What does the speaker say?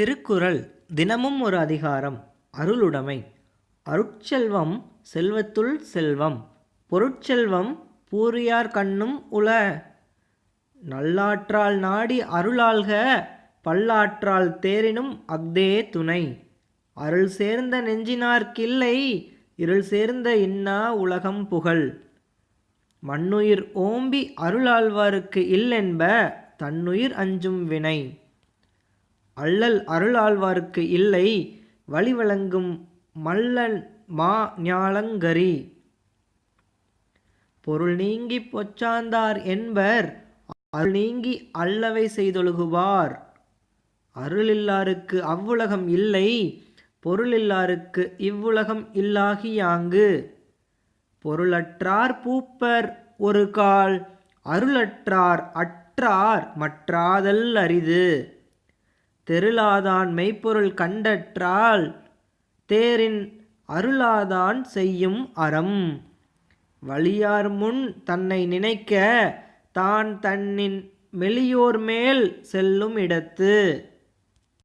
திருக்குறள் தினமும் ஒரு அதிகாரம் அருளுடைமை. அருட்செல்வம் செல்வத்துள் செல்வம் பொருட்செல்வம் பூரியார் கண்ணும் உல நல்லாற்றால் நாடி அருளாள்க பல்லாற்றால் தேரினும் அஃதே துணை. அருள் சேர்ந்த நெஞ்சினார்க்கில்லை இருள் சேர்ந்த இன்னா உலகம் புகழ். மண்ணுயிர் ஓம்பி அருளாழ்வாருக்கு இல்லென்ப தன்னுயிர் அஞ்சும் வினை. அல்லல் அருளாழ்வார்க்கு இல்லை வழி வழங்கும் மல்லன் மா ஞாலங்கரி. பொருள் நீங்கி பொச்சாந்தார் என்பர் அருள் நீங்கி அல்லவை செய்தொழுகுவார். அருளில்லாருக்கு அவ்வுலகம் இல்லை பொருளில்லாருக்கு இவ்வுலகம் இல்லாகியாங்கு. பொருளற்றார் பூப்பர் ஒரு கால் அருளற்றார் அற்றார் மற்றாதல் அரிது. தெருளாதான் மெய்ப்பொருள் கண்டற்றால் தேரின் அருளாதான் செய்யும் அறம். வலியார் முன் தன்னை நினைக்க தான் தன்னின் மெலியோர் மேல் செல்லும் இடத்து.